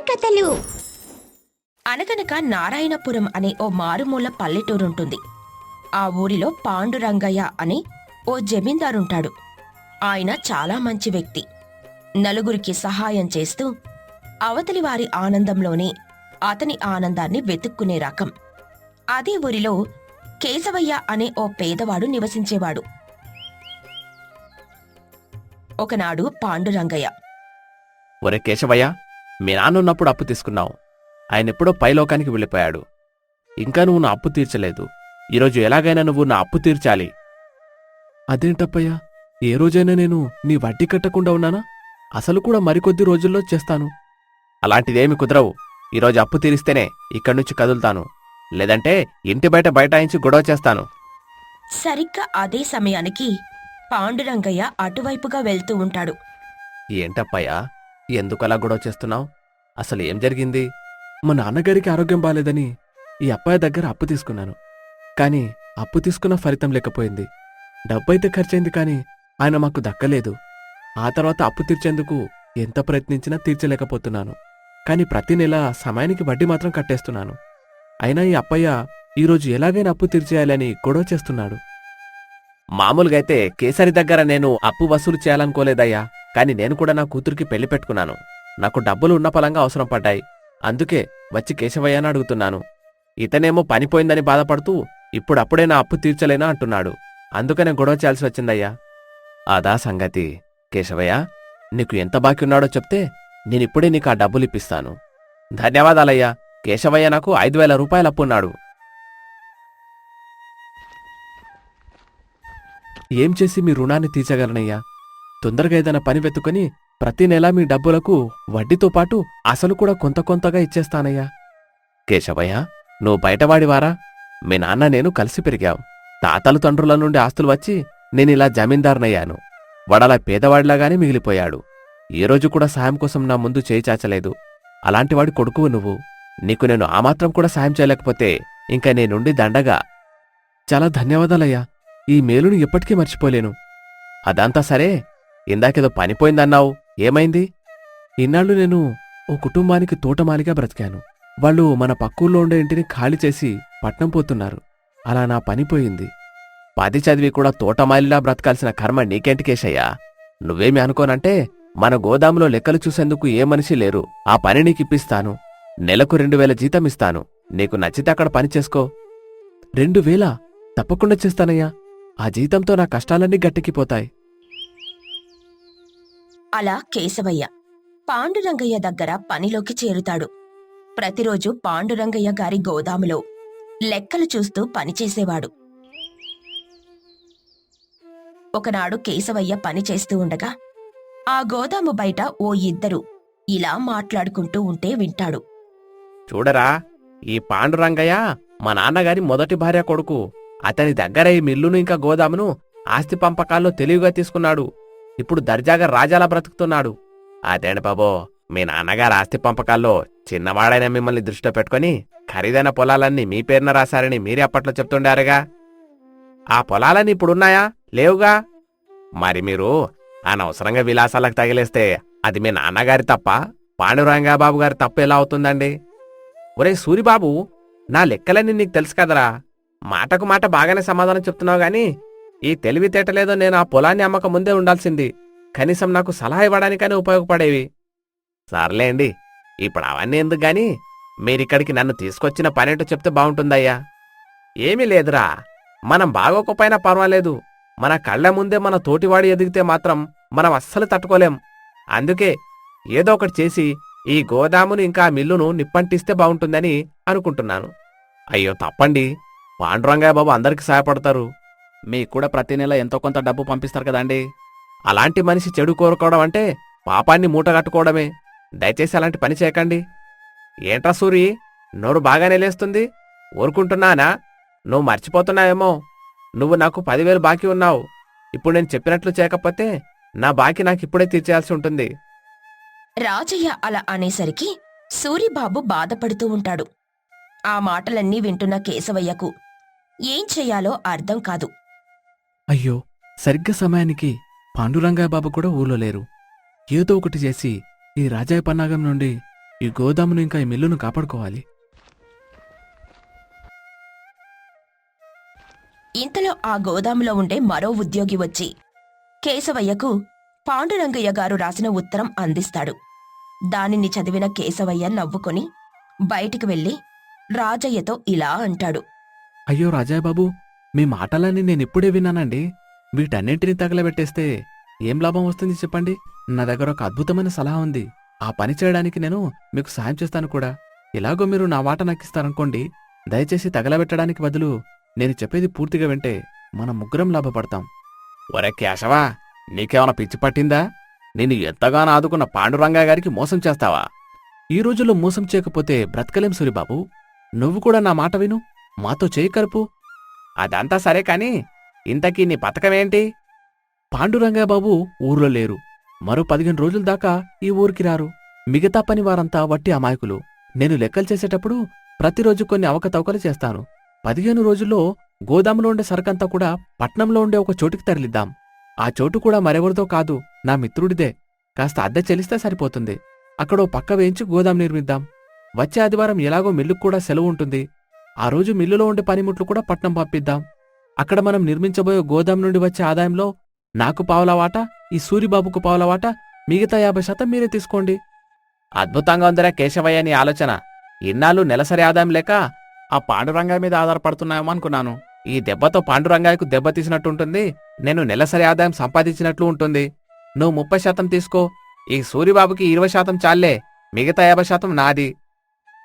కథలు. అనగనక నారాయణపురం అనే ఓ మారుమూల పల్లెటూరుంటుంది. ఆ ఊరిలో పాండురంగయ్య అనే ఓ జమీందారుంటాడు. ఆయన చాలా మంచి వ్యక్తి. నలుగురికి సహాయం చేస్తూ అవతలి వారి ఆనందంలోనే అతని ఆనందాన్ని వెతుక్కునే రకం. అదే ఊరిలో కేశవయ్య అనే ఓ పేదవాడు నివసించేవాడు. ఒకనాడు పాండురంగయ్య ఒరే కేశవయ్య మీ నాన్న ఉన్నప్పుడు అప్పు తీసుకున్నావు. ఆయన ఎప్పుడో పైలోకానికి వెళ్ళిపోయాడు. ఇంకా నువ్వు నా అప్పు తీర్చలేదు. ఈరోజు ఎలాగైనా నువ్వు నా అప్పు తీర్చాలి. అదేంటప్పయ్యా? ఏ రోజైనా నేను నీ వడ్డీ కట్టకుండా ఉన్నానా? అసలు కూడా మరికొద్ది రోజుల్లో చేస్తాను. అలాంటిదేమి కుదరవు. ఈరోజు అప్పు తీరిస్తేనే ఇక్కడి నుంచి కదులుతాను. లేదంటే ఇంటి బయట బైఠాయించి గొడవ చేస్తాను. సరిగ్గా అదే సమయానికి పాండురంగయ్య అటువైపుగా వెళ్తూ ఉంటాడు. ఏంటప్పయ్యా? ఎందుకలా గొడవ చేస్తున్నావు? అసలు ఏం జరిగింది? మా నాన్నగారికి ఆరోగ్యం బాలేదని ఈ అబ్బాయి దగ్గర అప్పు తీసుకున్నాను. కానీ అప్పు తీసుకున్న ఫలితం లేకపోయింది. డబ్బైతే ఖర్చయింది కానీ ఆయన మాకు దక్కలేదు. ఆ తర్వాత అప్పు తీర్చేందుకు ఎంత ప్రయత్నించినా తీర్చలేకపోతున్నాను. కానీ ప్రతి నెల సమయానికి వడ్డీ మాత్రం కట్టేస్తున్నాను. అయినా ఈ అప్పయ్య ఈరోజు ఎలాగైనా అప్పు తీర్చేయాలని గొడవ చేస్తున్నాడు. మామూలుగా అయితే కేసరి దగ్గర నేను అప్పు వసూలు చేయాలనుకోలేదయ్యా. కానీ నేను కూడా నా కూతురికి పెళ్ళి పెట్టుకున్నాను. నాకు డబ్బులు ఉన్న పలంగా అవసరం పడ్డాయి. అందుకే వచ్చి కేశవయ్యని అడుగుతున్నాను. ఇతనేమో పనిపోయిందని బాధపడుతూ ఇప్పుడప్పుడే నా అప్పు తీర్చలేనా అంటున్నాడు. అందుకనే గొడవ చేయాల్సి వచ్చిందయ్యా. అదా సంగతి. కేశవయ్య నీకు ఎంత బాకీ ఉన్నాడో చెప్తే నేనిప్పుడే నీకు ఆ డబ్బులు ఇప్పిస్తాను. ధన్యవాదాలయ్యా. కేశవయ్య నాకు ఐదు వేల రూపాయలు అప్పున్నాడు ఏం చేసి మీ రుణాన్ని తీర్చగలనయ్యా? తొందరగా ఏదైనా పని వెతుకొని ప్రతి నెలా మీ డబ్బులకు వడ్డీతో పాటు అసలు కూడా కొంత కొంతగా ఇచ్చేస్తానయ్యా. కేశవయ్య నువ్వు బయటవాడివారా? మీ నాన్న నేను కలిసి పెరిగాం. తాతలు తండ్రుల నుండి ఆస్తులు వచ్చి నేనిలా జమీందారునయ్యాను. వడలా పేదవాడిలాగానే మిగిలిపోయాడు. ఈ రోజు కూడా సాయం కోసం నా ముందు చేయి చాచలేదు. అలాంటివాడి కొడుకువు నువ్వు. నీకు నేను ఆ మాత్రం కూడా సాయం చేయలేకపోతే ఇంకా నేనుండి దండగా. చాలా ధన్యవాదాలయ్యా. ఈ మేలుని ఎప్పటికీ మర్చిపోలేను. అదంతా సరే ఇందాకేదో పనిపోయిందన్నావు. ఏమైంది? ఇన్నాళ్ళు నేను ఓ కుటుంబానికి తోటమాలిగా బ్రతికాను. వాళ్ళు మన పక్కూర్లో ఉండే ఇంటిని ఖాళీ చేసి పట్నం పోతున్నారు. అలా నా పనిపోయింది పది చదివి కూడా తోటమాలిలా బ్రతకాల్సిన కర్మ నీకేంటి కేశయ్యా? నువ్వేమి అనుకోనంటే మన గోదాములో లెక్కలు చూసేందుకు ఏ మనిషి లేరు. ఆ పని నీకిప్పిస్తాను. నెలకు రెండు వేల జీతం ఇస్తాను. నీకు నచ్చితే అక్కడ పని చేసుకో. రెండు వేల? తప్పకుండా చేస్తానయ్యా. ఆ జీతంతో నా కష్టాలన్నీ గట్టెక్కిపోతాయి అలా కేశవయ్య పాండురంగయ్య దగ్గర పనిలోకి చేరుతాడు. ప్రతిరోజు పాండురంగయ్య గారి గోదాములో లెక్కలు చూస్తూ పనిచేసేవాడు ఒకనాడు కేశవయ్య పని చేస్తూ ఉండగా ఆ గోదాము బయట ఓ ఇద్దరు ఇలా మాట్లాడుకుంటూ ఉంటే వింటాడు. చూడరా ఈ పాండురంగయ్య మా నాన్నగారి మొదటి భార్య కొడుకు. అతని దగ్గర ఈ మిల్లును ఇంకా గోదామును ఆస్తి పంపకాల్లో తెలివిగా తీసుకున్నాడు. ఇప్పుడు దర్జాగా రాజాలా బ్రతుకుతున్నాడు. అదేండి బాబో మీ నాన్నగారు ఆస్తి పంపకాల్లో చిన్నవాడైన మిమ్మల్ని దృష్టిలో పెట్టుకొని ఖరీదైన పొలాలన్నీ మీ పేరున రాశారని మీరే అప్పట్లో చెప్తుండారుగా. ఆ పొలాలన్నీ ఇప్పుడున్నాయా? లేవుగా? మరి మీరు అనవసరంగా విలాసాలకు తగిలేస్తే అది మీ నాన్నగారి తప్ప పాండురంగాబాబు గారి తప్పు ఎలా అవుతుందండి? ఒరే సూరిబాబు నా లెక్కలన్నీ నీకు తెలుసు కదరా. మాటకు మాట బాగానే సమాధానం చెప్తున్నావు గాని ఈ తెలివితేటలేదో నేను ఆ పొలాన్ని అమ్మక ముందే ఉండాల్సింది. కనీసం నాకు సలహా ఇవ్వడానికైనా ఉపయోగపడేవి. సర్లేండి ఇప్పుడు అవన్నీ ఎందుకు గాని మీరిక్కడికి నన్ను తీసుకొచ్చిన పనేటో చెప్తే బాగుంటుందయ్యా. ఏమీ లేదురా మనం బాగోకపోయినా పర్వాలేదు. మన కళ్ళ ముందే మన తోటివాడు ఎదిగితే మాత్రం మనం అస్సలు తట్టుకోలేం. అందుకే ఏదో ఒకటి చేసి ఈ గోదామును ఇంకా ఆ మిల్లును నిప్పంటిస్తే బాగుంటుందని అనుకుంటున్నాను. అయ్యో తప్పండి పాండురంగయ్య బాబు అందరికి సహాయపడతారు. మీకు కూడా ప్రతి నెల ఎంతో కొంత డబ్బు పంపిస్తారు కదండి. అలాంటి మనిషి చెడు కోరుకోవడం అంటే పాపాన్ని మూటగట్టుకోవడమే దయచేసి అలాంటి పని చేయకండి. ఏంట్రా సూరి నోరు బాగానే లేస్తుంది. ఊరుకుంటున్నానా? నువ్వు మర్చిపోతున్నావేమో. నువ్వు నాకు పదివేలు బాకీ ఉన్నావు. ఇప్పుడు నేను చెప్పినట్లు చేయకపోతే నా బాకీ నాకు ఇప్పుడే తీర్చేయాల్సి ఉంటుంది. రాజయ్య అలా అనేసరికి సూరిబాబు బాధపడుతూ ఉంటాడు. ఆ మాటలన్నీ వింటున్న కేశవయ్యకు ఏం చెయ్యాలో అర్థం కాదు. అయ్యో సరిగ్గా సమయానికి పాండురంగయ్య బాబు కూడా ఊళ్ళో లేరు. ఏదో ఒకటి చేసి ఈ రాజాయ పన్నాగం నుండి ఈ గోదామును ఇంకా ఈ మిల్లును కాపాడుకోవాలి. ఇంతలో ఆ గోదాములో ఉండే మరో ఉద్యోగి వచ్చి కేశవయ్యకు పాండురంగయ్య గారు రాసిన ఉత్తరం అందిస్తాడు. దానిని చదివిన కేశవయ్య నవ్వుకొని బయటికి వెళ్ళి రాజయ్యతో ఇలా అంటాడు. అయ్యో రాజాయ్ బాబు మీ మాటలన్నీ నేను ఇప్పుడే విన్నానండి. వీటన్నింటినీ తగలబెట్టేస్తే ఏం లాభం వస్తుంది చెప్పండి. నా దగ్గర ఒక అద్భుతమైన సలహా ఉంది. ఆ పని చేయడానికి నేను మీకు సాయం చేస్తాను కూడా. ఇలాగో మీరు నా వాట నక్కిస్తారనుకోండి దయచేసి తగలబెట్టడానికి బదులు నేను చెప్పేది పూర్తిగా వింటే మనం ముగ్గురం లాభపడతాం. ఒరే కేశవా నీకేమైనా పిచ్చి పట్టిందా? నేను ఎంతగానో ఆదుకున్న పాండురంగా గారికి మోసం చేస్తావా? ఈ రోజుల్లో మోసం చేయకపోతే బ్రతకలేం సూరిబాబు. నువ్వు కూడా నా మాట విను. మాతో చేయి కలుపు అదంతా సరే కాని ఇంతకీ నీ పథకమేంటి పాండురంగయ్య బాబు ఊర్లో లేరు. మరో పదిహేను రోజుల దాకా ఈ ఊరికి రారు. మిగతా పని వారంతా వట్టి అమాయకులు. నేను లెక్కలు చేసేటప్పుడు ప్రతిరోజు కొన్ని అవకతవకలు చేస్తాను. పదిహేను రోజుల్లో గోదాములో ఉండే సరుకంతా కూడా పట్నంలో ఉండే ఒక చోటుకి తరలిద్దాం. ఆ చోటు కూడా మరెవరితో కాదు. నా మిత్రుడిదే. కాస్త అద్దె చెల్లిస్తే సరిపోతుంది. అక్కడో పక్క వేయించి గోదాం నిర్మిద్దాం. వచ్చే ఆదివారం ఎలాగో మిల్లుకు కూడా సెలవు ఉంటుంది. ఆ రోజు మిల్లులో ఉండే పనిముట్లు కూడా పట్నం పంపిద్దాం. అక్కడ మనం నిర్మించబోయే గోదాం నుండి వచ్చే ఆదాయంలో నాకు పావుల వాట ఈ సూరిబాబుకు పావుల వాట మిగతా యాభై శాతం మీరే తీసుకోండి. అద్భుతంగా ఉందిరా కేశవయ్య నీ ఆలోచన. ఇన్నాళ్ళు నెలసరి ఆదాయం లేక ఆ పాండురంగయ్య మీద ఆధారపడుతున్నాయేమో అనుకున్నాను. ఈ దెబ్బతో పాండురంగాయకు దెబ్బ తీసినట్టుంటుంది నేను నెలసరి ఆదాయం సంపాదించినట్లు ఉంటుంది. నువ్వు ముప్పై శాతం తీసుకో ఈ సూరిబాబుకి ఇరవై శాతం చాలే మిగతా యాభై శాతం నాది.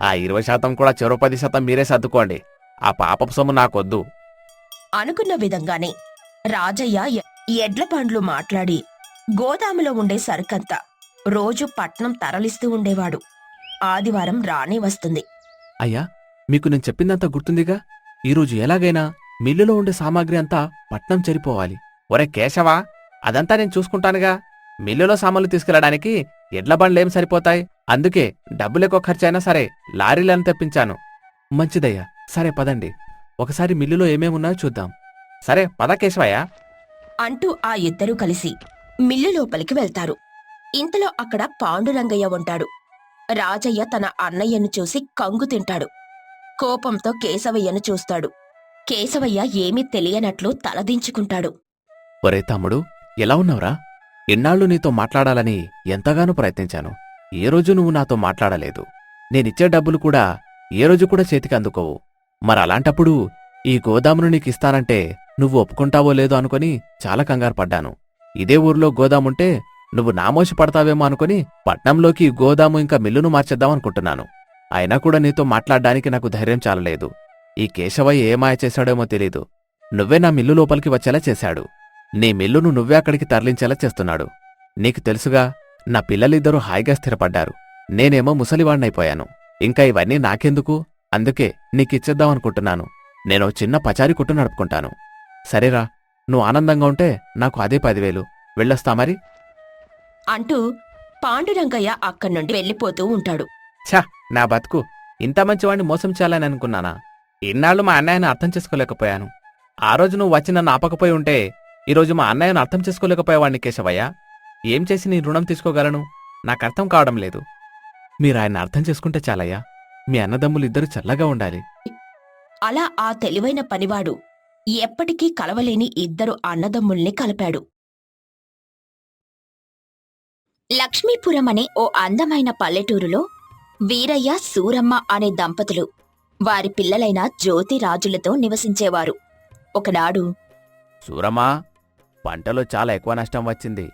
ఆ ఇరవై శాతం కూడా చెరో పది శాతం మీరే సర్దుకోండి. ఆ పాపపు సొమ్ము నాకొద్దు. అనుకున్న విధంగానే రాజయ్య ఎడ్ల పండ్లు మాట్లాడి గోదాములో ఉండే సరుకంతా రోజు పట్నం తరలిస్తూ ఉండేవాడు. ఆదివారం రానే వస్తుంది. అయ్యా మీకు నేను చెప్పిందంతా గుర్తుందిగా? ఈరోజు ఎలాగైనా మిల్లులో ఉండే సామాగ్రి అంతా పట్నం చెరిపోవాలి. ఒరే కేశవా అదంతా నేను చూసుకుంటానుగా. మిల్లులో సామాన్లు తీసుకెళ్ళడానికి ఎడ్ల బండ్లేం సరిపోతాయి? అందుకే డబ్బులెక్కువ ఖర్చైనా సరే లారీలను తెప్పించాను. మంచిదయ్యా. సరే పదండి. ఒకసారి మిల్లులో ఏమేమున్నాయో చూద్దాం. సరే పద కేశవయ్య. అంటూ ఆ ఇద్దరూ కలిసి మిల్లు లోపలికి వెళ్తారు. ఇంతలో అక్కడ పాండురంగయ్య ఉంటాడు. రాజయ్య తన అన్నయ్యను చూసి కంగు తింటాడు. కోపంతో కేశవయ్యను చూస్తాడు. కేశవయ్య ఏమీ తెలియనట్లు తలదించుకుంటాడు. ఒరే తమ్ముడు ఎలా ఉన్నావురా? ఇన్నాళ్ళు నీతో మాట్లాడాలని ఎంతగానో ప్రయత్నించాను. ఏ రోజు నువ్వు నాతో మాట్లాడలేదు. నేనిచ్చే డబ్బులు కూడా ఏ రోజు కూడా చేతికి అందుకోవు. మరలాంటప్పుడు ఈ గోదామును నీకిస్తానంటే నువ్వు ఒప్పుకుంటావో లేదో అనుకుని చాలా కంగారు పడ్డాను. ఇదే ఊర్లో గోదాముంటే నువ్వు నామోషి పడతావేమో అనుకుని పట్నంలోకి గోదాము ఇంకా మిల్లును మార్చేద్దామనుకుంటున్నాను అయినా కూడా నీతో మాట్లాడ్డానికి నాకు ధైర్యం చాలలేదు. ఈ కేశవయ్య ఏమాయ చేశాడేమో తెలీదు. నువ్వే నా మిల్లు లోపలికి వచ్చేలా చేశాడు. నీ మిల్లును నువ్వే అక్కడికి తరలించేలా చేస్తున్నాడు. నీకు తెలుసుగా నా పిల్లలిద్దరూ హాయిగా స్థిరపడ్డారు. నేనేమో ముసలివాణ్ణైపోయాను. ఇంకా ఇవన్నీ నాకెందుకు? అందుకే నీకిచ్చేద్దామనుకుంటున్నాను నేను చిన్న పచారీ కొట్టు నడుపుకుంటాను. సరేరా నువ్వు ఆనందంగా ఉంటే నాకు అదే పదివేలు. వెళ్ళొస్తా మరి? అంటూ పాండురంగయ్య అక్కడి నుండి వెళ్ళిపోతూ ఉంటాడు. ఛ నా బతుకు. ఇంత మంచివాణ్ణి మోసం చేయాలని అనుకున్నానా? ఇన్నాళ్ళు మా అన్నయ్యను అర్థం చేసుకోలేకపోయాను. ఆ రోజు నువ్వు వచ్చి నన్ను ఆపకపోయి ఉంటే ఈరోజు మా అన్నయ్యను అర్థం చేసుకోలేకపోయేవాణ్ణి కేశవయ్య. ఏం చేసి నీ రుణం తీసుకోగలను? నాకు అర్థం కావడం లేదు. మీరు ఆయన అర్థం చేసుకుంటే చాలయ్యా. మీ అన్నదమ్ములు ఇద్దరు చల్లగా ఉండాలి. అలా ఆ తెలివైన పనివాడు ఎప్పటికీ కలవలేని ఇద్దరు అన్నదమ్ముల్ని కలిపాడు. లక్ష్మీపురం అనే ఓ అందమైన పల్లెటూరులో వీరయ్య సూరమ్మ అనే దంపతులు వారి పిల్లలైన జ్యోతిరాజులతో నివసించేవారు. ఒకనాడు సూరమ్మా పంటలో చాలా ఎక్కువ నష్టం వచ్చింది.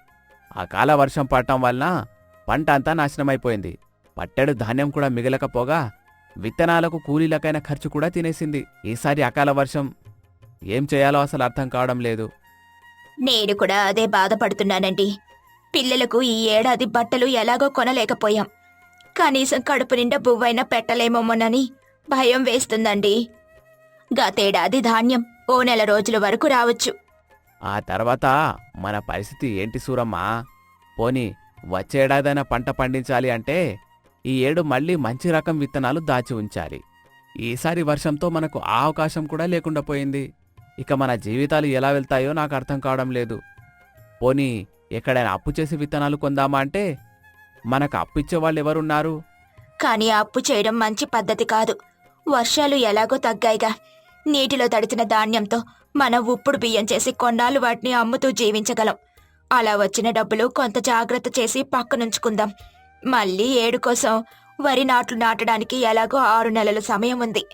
అకాల వర్షం పడటం వలన పంట అంతా నాశనమైపోయింది. పట్టెడు ధాన్యం కూడా మిగలకపోగా విత్తనాలకు కూలీలకైన ఖర్చు కూడా తినేసింది. ఈసారి అకాల వర్షం. ఏం చేయాలో అసలు అర్థం కావడం లేదు. నేను కూడా అదే బాధపడుతున్నానండి. పిల్లలకు ఈ ఏడాది బట్టలు ఎలాగో కొనలేకపోయాం. కనీసం కడుపు నిండా బువ్వైనా పెట్టలేమోమోనని భయం వేస్తుందండి. గతేడాది ధాన్యం ఓ నెల రోజుల వరకు రావచ్చు. ఆ తర్వాత మన పరిస్థితి ఏంటి సూరమ్మా? పోని వచ్చేడాదైనా పంట పండించాలి అంటే ఈ ఏడు మళ్ళీ మంచి రకం విత్తనాలు దాచి ఉంచాలి. ఈసారి వర్షంతో మనకు ఆ అవకాశం కూడా లేకుండా పోయింది. ఇక మన జీవితాలు ఎలా వెళ్తాయో నాకు అర్థం కావడం లేదు. పోనీ ఎక్కడైనా అప్పు చేసి విత్తనాలు కొందామా అంటే మనకు అప్పు ఇచ్చేవాళ్ళు ఎవరున్నారు? కానీ అప్పు చేయడం మంచి పద్ధతి కాదు. వర్షాలు ఎలాగో తగ్గాయిగా. నీటిలో తడిచిన ధాన్యంతో మనం ఉప్పుడు బియ్యం చేసి కొన్నాళ్ళు వాటిని అమ్ముతూ జీవించగలం. అలా వచ్చిన డబ్బులు కొంత జాగ్రత్త చేసి పక్కనుంచుకుందాం. మళ్ళీ ఏడు కోసం వరి నాట్లు నాటడానికి ఎలాగో ఆరు నెలల సమయం ఉంది.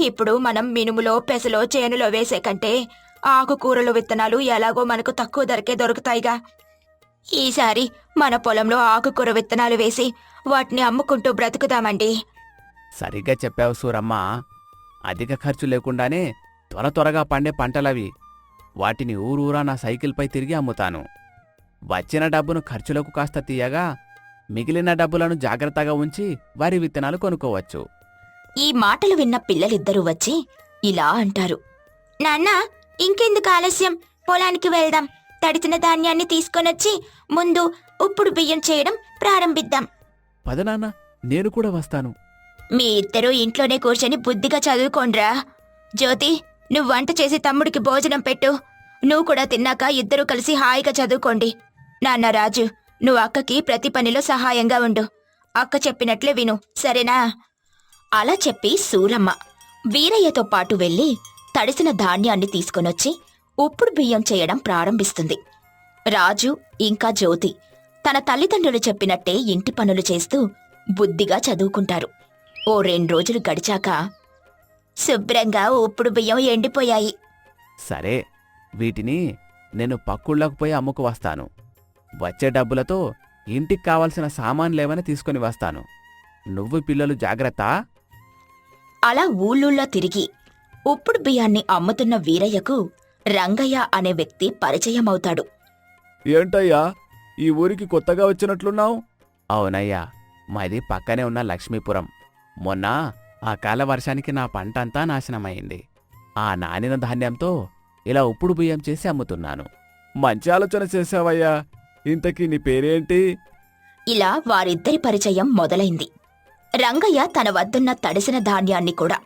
ఇప్పుడు మనం మినుములో పెసలో చేనులో వేసే కంటే ఆకుకూరలు విత్తనాలు ఎలాగో మనకు తక్కువ ధరకే దొరుకుతాయిగా. ఈసారి మన పొలంలో ఆకుకూర విత్తనాలు వేసి వాటిని అమ్ముకుంటూ బ్రతుకుదామండి. సరిగ్గా చెప్పావు సూరమ్మ. అధిక ఖర్చు లేకుండానే త్వర త్వరగా పండే పంటలవి. వాటిని ఊరూరా నా సైకిల్పై తిరిగి అమ్ముతాను. వచ్చిన డబ్బును ఖర్చులకు కాస్త తీయగా మిగిలిన డబ్బులను జాగ్రత్తగా ఉంచి వరి విత్తనాలు కొనుక్కోవచ్చు. ఈ మాటలు విన్న పిల్లలిద్దరూ వచ్చి ఇలా అంటారు. నాన్న ఇంకెందుకు ఆలస్యం? పొలానికి వెళ్దాం. తడిచిన ధాన్యాన్ని తీసుకొనొచ్చి ముందు ఉప్పుడు బియ్యం చేయడం ప్రారంభిద్దాం. పదనాన్న నేను కూడా వస్తాను. మీ ఇద్దరూ ఇంట్లోనే కూర్చొని బుద్ధిగా చదువుకోండ్రా. జ్యోతి నువ్వు వంట చేసి తమ్ముడికి భోజనం పెట్టు. నువ్వు కూడా తిన్నాక ఇద్దరూ కలిసి హాయిగా చదువుకోండి. నాన్న రాజు నువ్వు అక్కకి ప్రతి పనిలో సహాయంగా ఉండు. అక్క చెప్పినట్లే విను సరేనా? అలా చెప్పి సూరమ్మ వీరయ్యతో పాటు వెళ్ళి తడిసిన ధాన్యాన్ని తీసుకొనొచ్చి ఉప్పుడు బియ్యం చేయడం ప్రారంభిస్తుంది. రాజు ఇంకా జ్యోతి తన తల్లిదండ్రులు చెప్పినట్టే ఇంటి పనులు చేస్తూ బుద్ధిగా చదువుకుంటారు. ఓ రెండు రోజులు గడిచాక శుభ్రంగా ఉప్పుడు బియ్యం ఎండిపోయాయి. సరే వీటిని నేను పక్కుళ్ళకు పోయి అమ్ముకు వస్తాను. వచ్చే డబ్బులతో ఇంటికి కావలసిన సామాన్లేవని తీసుకొని వస్తాను. నువ్వు పిల్లలు జాగ్రత్త. అలా ఊళ్ళూళ్ళో తిరిగి ఉప్పుడు బియ్యాన్ని అమ్ముతున్న వీరయ్యకు రంగయ్య అనే వ్యక్తి పరిచయమవుతాడు. ఏంటయ్యా ఈ ఊరికి కొత్తగా వచ్చినట్లున్నావు? అవునయ్యా మాది పక్కనే ఉన్న లక్ష్మీపురం. మొన్న ఆ కాల వర్షానికి నా పంట అంతా నాశనమైంది. ఆ నానిన ధాన్యంతో ఇలా ఉప్పుడు బియ్యం చేసి అమ్ముతున్నాను. మంచి ఆలోచన చేశావయ్యా. ఇంతకీ నీ పేరేంటి? ఇలా వారిద్దరి పరిచయం మొదలైంది. రంగయ్య తన వద్దున్న తడిసిన ధాన్యాన్ని కూడా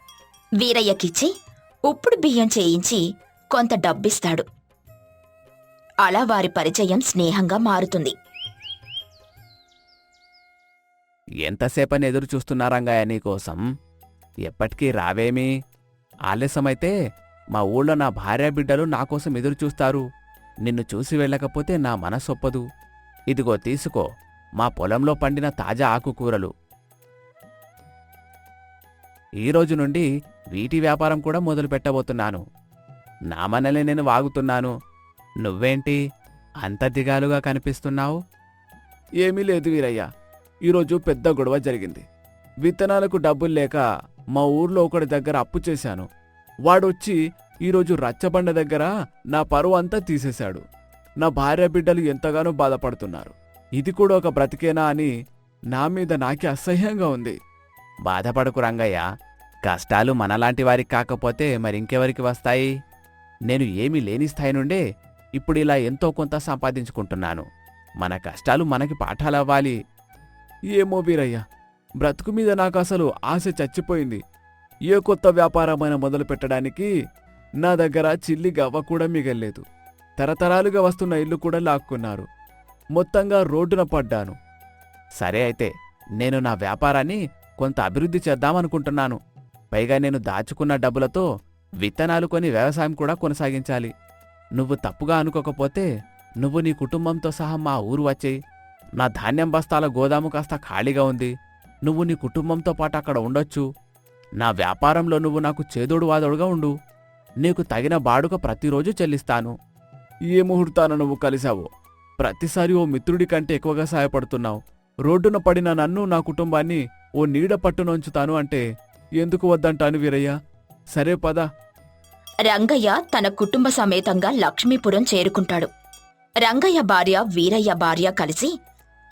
వీరయ్యకిచ్చి ఉప్పుడు బియ్యం చేయించి కొంత డబ్బిస్తాడు. అలా వారి పరిచయం స్నేహంగా మారుతుంది. ఎంతసేపని ఎదురు చూస్తున్నారంగాయ నీకోసం ఎప్పటికీ రావేమి? ఆలస్యమైతే మా ఊళ్ళో నా భార్య బిడ్డలు నాకోసం ఎదురు చూస్తారు. నిన్ను చూసి వెళ్ళకపోతే నా మనసొప్పదు ఇదిగో తీసుకో మా పొలంలో పండిన తాజా ఆకుకూరలు. ఈ రోజు నుండి వీటి వ్యాపారం కూడా మొదలు పెట్టబోతున్నాను. నా మనలే నేను వాగుతున్నాను. నువ్వేంటి? అంత దిగాలుగా కనిపిస్తున్నావు? ఏమీ లేదు వీరయ్య. ఈరోజు పెద్ద గొడవ జరిగింది. విత్తనాలకు డబ్బులు లేక మా ఊర్లో ఒకడి దగ్గర అప్పు చేశాను. వాడొచ్చి ఈరోజు రచ్చబండ దగ్గర నా పరువు అంతా తీసేశాడు. నా భార్య బిడ్డలు ఎంతగానో బాధపడుతున్నారు. ఇది కూడా ఒక బ్రతికేనా అని నా మీద నాకే అసహ్యంగా ఉంది. బాధపడకు రంగయ్య కష్టాలు మనలాంటి వారికి కాకపోతే మరింకెవరికి వస్తాయి? నేను ఏమీ లేని స్థాయి నుండే ఇప్పుడు ఇలా ఎంతో కొంత సంపాదించుకుంటున్నాను. మన కష్టాలు మనకి పాఠాలవ్వాలి. ఏమో వీరయ్య. బ్రతుకు మీద నాకు అసలు ఆశ చచ్చిపోయింది. ఏ కొత్త వ్యాపారమైనా మొదలు పెట్టడానికి నా దగ్గర చిల్లి గవ్వ కూడా మిగల్లేదు. తరతరాలుగా వస్తున్న ఇల్లు కూడా లాక్కున్నారు. మొత్తంగా రోడ్డున పడ్డాను. సరే అయితే నేను నా వ్యాపారాన్ని కొంత అభివృద్ధి చేద్దామనుకుంటున్నాను. పైగా నేను దాచుకున్న డబ్బులతో విత్తనాలు కొని వ్యవసాయం కూడా కొనసాగించాలి. నువ్వు తప్పుగా అనుకోకపోతే నువ్వు నీ కుటుంబంతో సహా మా ఊరు వచ్చేయి. నా ధాన్యం బస్తాల గోదాము కాస్త ఖాళీగా ఉంది. నువ్వు నీ కుటుంబంతో పాటు అక్కడ ఉండొచ్చు. నా వ్యాపారంలో నువ్వు నాకు చేదోడు వాదోడుగా ఉండు. నీకు తగిన బాడుక ప్రతిరోజు చెల్లిస్తాను. ఏ ముహూర్తాన నువ్వు కలిశావో? ప్రతిసారి ఓ మిత్రుడి కంటే ఎక్కువగా సహాయపడుతున్నావు రోడ్డున పడిన నన్ను నా కుటుంబాన్ని ఓ నీడ పట్టునొంచుతాను అంటే ఎందుకు వద్దంటాను వీరయ్య? సరే పద. రంగయ్య తన కుటుంబ సమేతంగా లక్ష్మీపురం చేరుకుంటాడు. రంగయ్య భార్య వీరయ్య భార్య కలిసి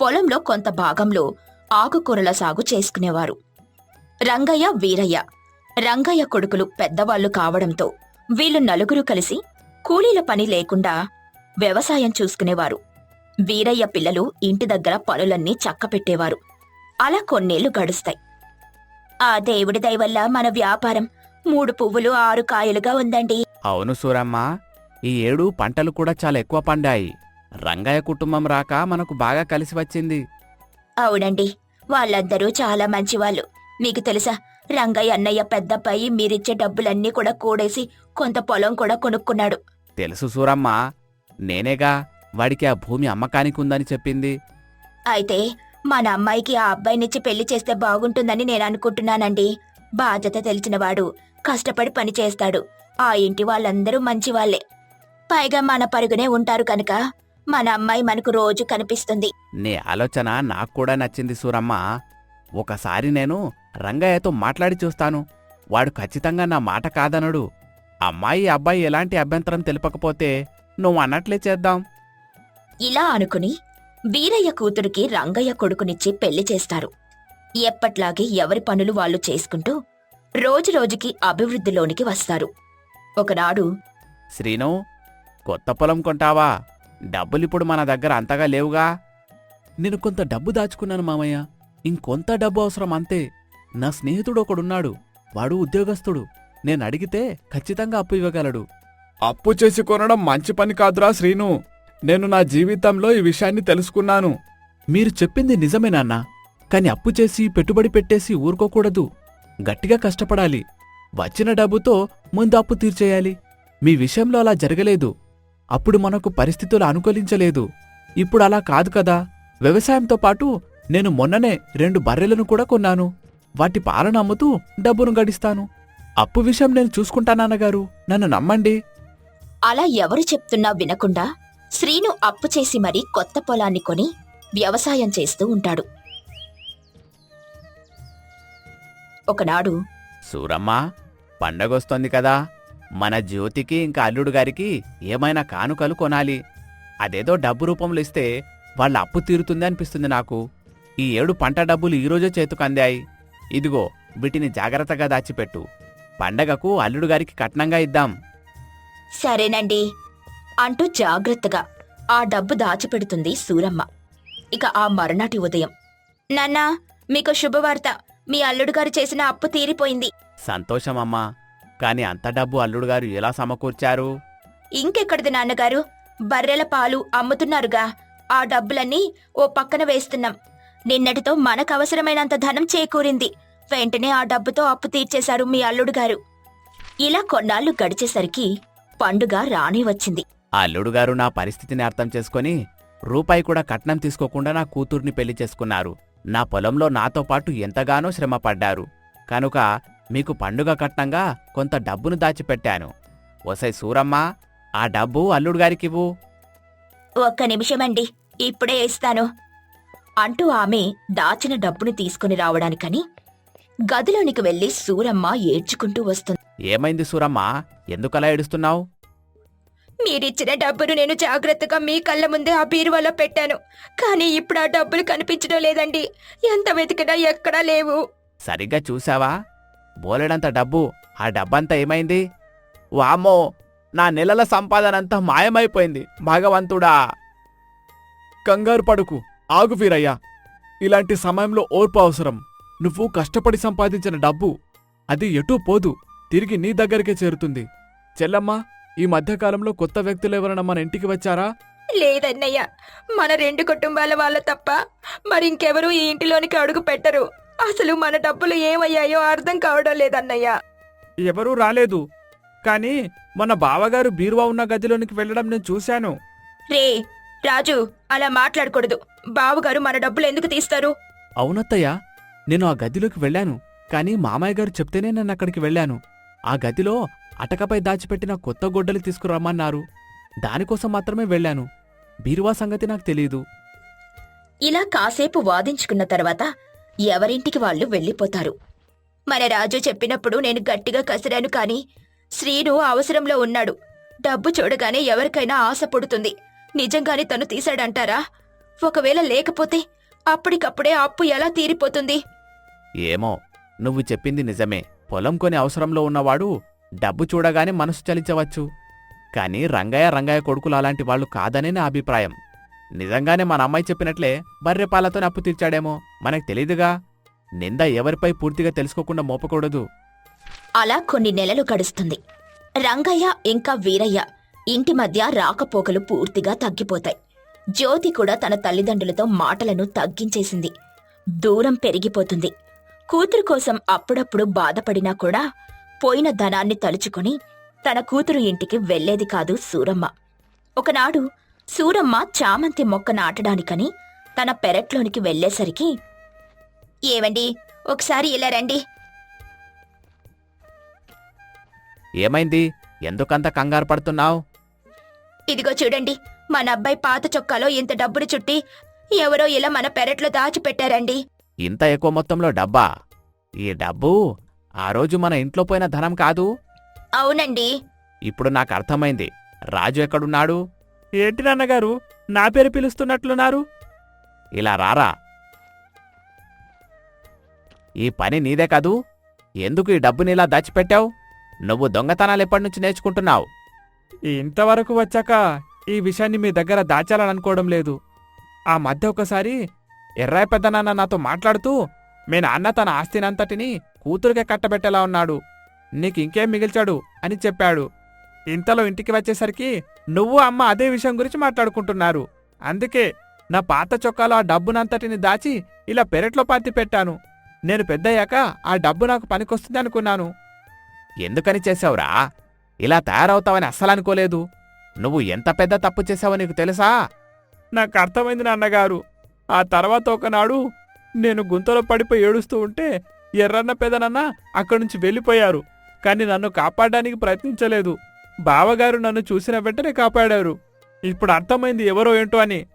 పొలంలో కొంత భాగంలో ఆకుకూరల సాగు చేసుకునేవారు. రంగయ్య వీరయ్య. రంగయ్య కొడుకులు పెద్దవాళ్ళు కావడంతో వీళ్ళు నలుగురు కలిసి కూలీల పని లేకుండా వ్యవసాయం చూసుకునేవారు. వీరయ్య పిల్లలు ఇంటి దగ్గర పనులన్నీ చక్కపెట్టేవారు. అలా కొన్నేళ్ళు గడుస్తాయి. ఆ దేవుడి దయవల్ల మన వ్యాపారం మూడు పువ్వులు ఆరు కాయలుగా ఉందండి. అవును సూరమ్మ ఈ ఏడు పంటలు కూడా చాలా ఎక్కువ పండాయి. రంగయ్య కుటుంబం రాక మనకు బాగా కలిసి వచ్చింది. అవునండి. వాళ్ళందరూ చాలా మంచివాళ్ళు. మీకు తెలుసా? రంగయ్య అన్నయ్య పెద్దబ్బాయి మీరిచ్చే డబ్బులన్నీ కూడా కూడేసి కొంత పొలం కూడా కొనుక్కున్నాడు. తెలుసు సూరమ్మ. నేనేగా వాడికి ఆ భూమి అమ్మకానికి ఉందని చెప్పింది. అయితే మన అమ్మాయికి ఆ అబ్బాయినిచ్చి పెళ్ళి చేస్తే బాగుంటుందని నేను అనుకుంటున్నానండి. బాధ్యత తెలిసినవాడు కష్టపడి పని చేస్తాడు. ఆ ఇంటి వాళ్ళందరూ మంచివాళ్ళే పైగా మన పరుగునే ఉంటారు కనుక మన అమ్మాయి మనకు రోజు కనిపిస్తుంది. నీ ఆలోచన నాకు కూడా నచ్చింది సూరమ్మ. ఒకసారి నేను రంగయ్యతో మాట్లాడి చూస్తాను. వాడు ఖచ్చితంగా నా మాట కాదనడు. అమ్మాయి అబ్బాయి ఎలాంటి అభ్యంతరం తెలుపకపోతే నువ్వు అన్నట్లే చేద్దాం. ఇలా అనుకుని వీరయ్య కూతురికి రంగయ్య కొడుకునిచ్చి పెళ్ళి చేస్తారు. ఎప్పట్లాగే ఎవరి పనులు వాళ్ళు చేసుకుంటూ రోజురోజుకి అభివృద్ధిలోనికి వస్తారు. ఒకనాడు శ్రీను కొత్త పొలం కొంటావా? డబ్బులిప్పుడు మన దగ్గర అంతగా లేవుగా? నేను కొంత డబ్బు దాచుకున్నాను మామయ్య. ఇంకొంత డబ్బు అవసరం అంతే. నా స్నేహితుడు ఒకడున్నాడు వాడు ఉద్యోగస్తుడు. నేను అడిగితే ఖచ్చితంగా అప్పు ఇవ్వగలడు. అప్పు చేసి కొనడం మంచి పని కాదురా శ్రీను. నేను నా జీవితంలో ఈ విషయాన్ని తెలుసుకున్నాను. మీరు చెప్పింది నిజమే నాన్నా. కాని అప్పు చేసి పెట్టుబడి పెట్టేసి ఊరుకోకూడదు. గట్టిగా కష్టపడాలి. వచ్చిన డబ్బుతో ముందు అప్పు తీర్చేయాలి. మీ విషయంలో అలా జరగలేదు. అప్పుడు మనకు పరిస్థితులు అనుకూలించలేదు. ఇప్పుడు అలా కాదు కదా. వ్యవసాయంతో పాటు నేను మొన్ననే రెండు బర్రెలను కూడా కొన్నాను. వాటి పాలన అమ్ముతూ డబ్బును గడిస్తాను. అప్పు విషయం నేను చూసుకుంటా నాన్నగారు. నన్ను నమ్మండి. అలా ఎవరు చెప్తున్నా వినకుండా శ్రీను అప్పు చేసి మరీ కొత్త పొలాన్ని కొని వ్యవసాయం చేస్తూ ఉంటాడు. ఒకనాడు సూరమ్మా పండగొస్తోంది కదా. మన జ్యోతికి ఇంకా అల్లుడు గారికి ఏమైనా కానుకలు కొనాలి. అదేదో డబ్బు రూపంలో ఇస్తే వాళ్ళ అప్పు తీరుతుంది అనిపిస్తుంది నాకు. ఈ ఏడు పంట డబ్బులు ఈరోజే చేతుకు అందాయి. ఇదిగో వీటిని జాగ్రత్తగా దాచిపెట్టు. పండగకు అల్లుడు గారికి కట్నంగా ఇద్దాం. సరేనండి. అంటూ జాగ్రత్తగా ఆ డబ్బు దాచిపెడుతుంది సూరమ్మ. ఇక ఆ మరునాటి ఉదయం. నాన్నా మీకు శుభవార్త. మీ అల్లుడు గారు చేసిన అప్పు తీరిపోయింది. సంతోషమమ్మా. కాని అంత డబ్బు అల్లుడు గారు ఎలా సమకూర్చారు? ఇంకెక్కడిది నాన్నగారు? బర్రెల పాలు అమ్ముతున్నారుగా. ఆ డబ్బులన్నీ ఓ పక్కన వేస్తున్నాం. నిన్నటితో మనకు అవసరమైనంత ధనం చేకూరింది. వెంటనే ఆ డబ్బుతో అప్పు తీర్చేశారు మీ అల్లుడు గారు. ఇలా కొన్నాళ్ళు గడిచేసరికి పండుగ రాని వచ్చింది. అల్లుడు గారు నా పరిస్థితిని అర్థం చేసుకొని రూపాయి కూడా కట్నం తీసుకోకుండా నా కూతుర్ని పెళ్ళి చేసుకున్నారు. నా పొలంలో నాతో పాటు ఎంతగానో శ్రమ పడ్డారు కనుక మీకు పండుగ కట్నంగా కొంత డబ్బును దాచిపెట్టాను. ఒసై సూరమ్మ ఆ డబ్బు అల్లుడు గారికివ్వు ఒక్క నిమిషమండి ఇప్పుడే ఇస్తాను. అంటూ ఆమె దాచిన డబ్బుని తీసుకుని రావడానికని గదిలోనికి వెళ్ళి సూరమ్మ ఏడ్చుకుంటూ వస్తుంది. ఏమైంది సూరమ్మ? ఎందుకలా ఏడుస్తున్నావు? మీరిచ్చిన డబ్బును నేను జాగ్రత్తగా మీ కళ్ళ ముందే ఆ బీరువాలో పెట్టాను. కానీ ఇప్పుడు ఆ డబ్బులు కనిపించడం లేదండి. ఎంత వెతికినా ఎక్కడా లేవు. సరిగ్గా చూసావా బోలెడంత డబ్బు ఆ డబ్బంతా ఏమైంది? వామ్మో నా నెలల సంపాదనంతా మాయమైపోయింది భగవంతుడా! కంగారు పడుకు ఆగు వీరయ్యా. ఇలాంటి సమయంలో ఓర్పు అవసరం. నువ్వు కష్టపడి సంపాదించిన డబ్బు అది ఎటూ పోదు తిరిగి నీ దగ్గరికే చేరుతుంది. చెల్లమ్మా ఈ మధ్యకాలంలో కొత్త వ్యక్తులు మన ఇంటికి వచ్చారా? లేదన్నయ్య మన రెండు కుటుంబాల వాళ్ళ తప్ప మరింకెవరూ ఈ ఇంటిలోనికి అడుగు పెట్టరు. అసలు మన డబ్బులు ఏమయ్యాయో అర్థం కావడం లేదన్నయ్య. ఎవరూ రాలేదు. కానీ మన బావగారు బీరువా ఉన్న గదిలోనికి వెళ్ళడం నేను చూశాను. రే రాజు అలా మాట్లాడకూడదు. బావగారు మన డబ్బులు ఎందుకు తీస్తారు? అవునత్తయ్య నేను ఆ గదిలోకి వెళ్ళాను. కానీ మామయ్య గారు చెప్తేనే నేను అక్కడికి వెళ్ళాను. ఆ గదిలో అటకపై దాచిపెట్టిన కొత్త గొడ్డలి తీసుకురమ్మన్నారు. దానికోసం మాత్రమే వెళ్ళాను. బీరువా సంగతి నాకు తెలియదు ఇలా కాసేపు వాదించుకున్న తర్వాత ఎవరింటికి వాళ్ళు వెళ్ళిపోతారు. మన రాజు చెప్పినప్పుడు నేను గట్టిగా కసిరాను కాని శ్రీను అవసరంలో ఉన్నాడు. డబ్బు చూడగానే ఎవరికైనా ఆశ పుడుతుంది. నిజంగానే తను తీశాడంటారా? ఒకవేళ లేకపోతే అప్పటికప్పుడే అప్పు ఎలా తీరిపోతుంది? ఏమో నువ్వు చెప్పింది నిజమే. పొలం కొని అవసరంలో ఉన్నవాడు డబ్బు చూడగానే మనసు చలించవచ్చు. కానీ రంగయ్య రంగయ్య కొడుకులు అలాంటి వాళ్ళు కాదనే నా అభిప్రాయం. నిజంగానే మన అమ్మాయి చెప్పినట్లే బర్రెపాలతోనే అప్పు తీర్చాడేమో. మనకు తెలీదుగా. నింద ఎవరిపై పూర్తిగా తెలుసుకోకుండా మోపకూడదు. అలా కొన్ని నెలలు గడుస్తుంది. రంగయ్య ఇంకా వీరయ్య ఇంటి మధ్య రాకపోకలు పూర్తిగా తగ్గిపోతాయి. జ్యోతి కూడా తన తల్లిదండ్రులతో మాటలను తగ్గించేసింది. దూరం పెరిగిపోతుంది. కూతురు కోసం అప్పుడప్పుడు బాధపడినా కూడా పోయిన ధనాన్ని తలుచుకుని తన కూతురు ఇంటికి వెళ్ళేది కాదు సూరమ్మ. ఒకనాడు సూరమ్మ చామంతి మొక్క నాటడానికని తన పెరట్లోనికి వెళ్ళేసరికి ఏవండి ఒకసారి ఇలా రండి. ఏమైంది? ఎందుకంత కంగారు పడుతున్నావు? ఇదిగో చూడండి మన అబ్బాయి పాత చొక్కాలో ఇంత డబ్బులు చుట్టి ఎవరో ఇలా మన పెరట్లో దాచిపెట్టారండి. ఇంత ఎక్కువ మొత్తంలో డబ్బా? ఈ డబ్బు ఆ రోజు మన ఇంట్లో పోయిన ధనం కాదు? అవునండి. ఇప్పుడు నాకు అర్థమైంది. రాజు ఎక్కడున్నాడు? ఏంటి నాన్నగారు? నా పేరు పిలుస్తున్నట్లున్నారు? ఇలా రారా. ఈ పని నీదే కాదు? ఎందుకు ఈ డబ్బుని ఇలా దాచిపెట్టావు? నువ్వు దొంగతనాలు ఎప్పటి నుంచి నేర్చుకుంటున్నావు? ఇంతవరకు వచ్చాక ఈ విషయాన్ని మీ దగ్గర దాచాలని అనుకోవడం లేదు. ఆ మధ్య ఒకసారి ఎర్రాయి పెద్దనాన్న నాతో మాట్లాడుతూ మీ నాన్న తన ఆస్తినంతటిని కూతురికే కట్టబెట్టేలా ఉన్నాడు. నీకు ఇంకేం మిగిల్చాడు అని చెప్పాడు. ఇంతలో ఇంటికి వచ్చేసరికి నువ్వు అమ్మ అదే విషయం గురించి మాట్లాడుకుంటున్నారు. అందుకే నా పాత చొక్కాలో ఆ డబ్బునంతటిని దాచి ఇలా పెరట్లో పాతి పెట్టాను. నేను పెద్దయ్యాక ఆ డబ్బు నాకు పనికొస్తుంది అనుకున్నాను. ఎందుకని చేసావురా ఇలా తయారవుతావని అస్సలు అనుకోలేదు. నువ్వు ఎంత పెద్ద తప్పు చేసావో నీకు తెలుసా? నాకు అర్థమైంది నాన్నగారు. ఆ తర్వాత ఒకనాడు నేను గుంతలో పడిపోయి ఏడుస్తూ ఉంటే ఎర్రన్న పెదనన్న అక్కడి నుంచి వెళ్ళిపోయారు. కానీ నన్ను కాపాడడానికి ప్రయత్నించలేదు. బావగారు నన్ను చూసిన వెంటనే కాపాడారు. ఇప్పుడు అర్థమైంది ఎవరో ఏంటో అని.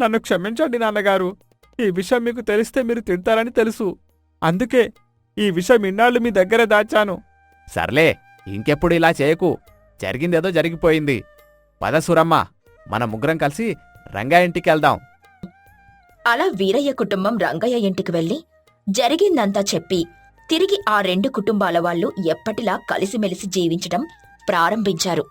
నన్ను క్షమించండి నాన్నగారు. ఈ విషయం మీకు తెలిస్తే మీరు తిడతారని తెలుసు. అందుకే ఈ విషయం ఇన్నాళ్ళు మీ దగ్గర దాచాను. సర్లే ఇంకెప్పుడు ఇలా చేయకు. జరిగిందేదో జరిగిపోయింది. పద సురమ్మ మన ముగ్గురం కలిసి రంగా ఇంటికి వెళ్దాం. అలా వీరయ్య కుటుంబం రంగయ్య ఇంటికి వెళ్ళి జరిగిందంతా చెప్పి తిరిగి ఆ రెండు కుటుంబాల వాళ్ళు ఎప్పటిలా కలిసిమెలిసి జీవించటం ప్రారంభించారు.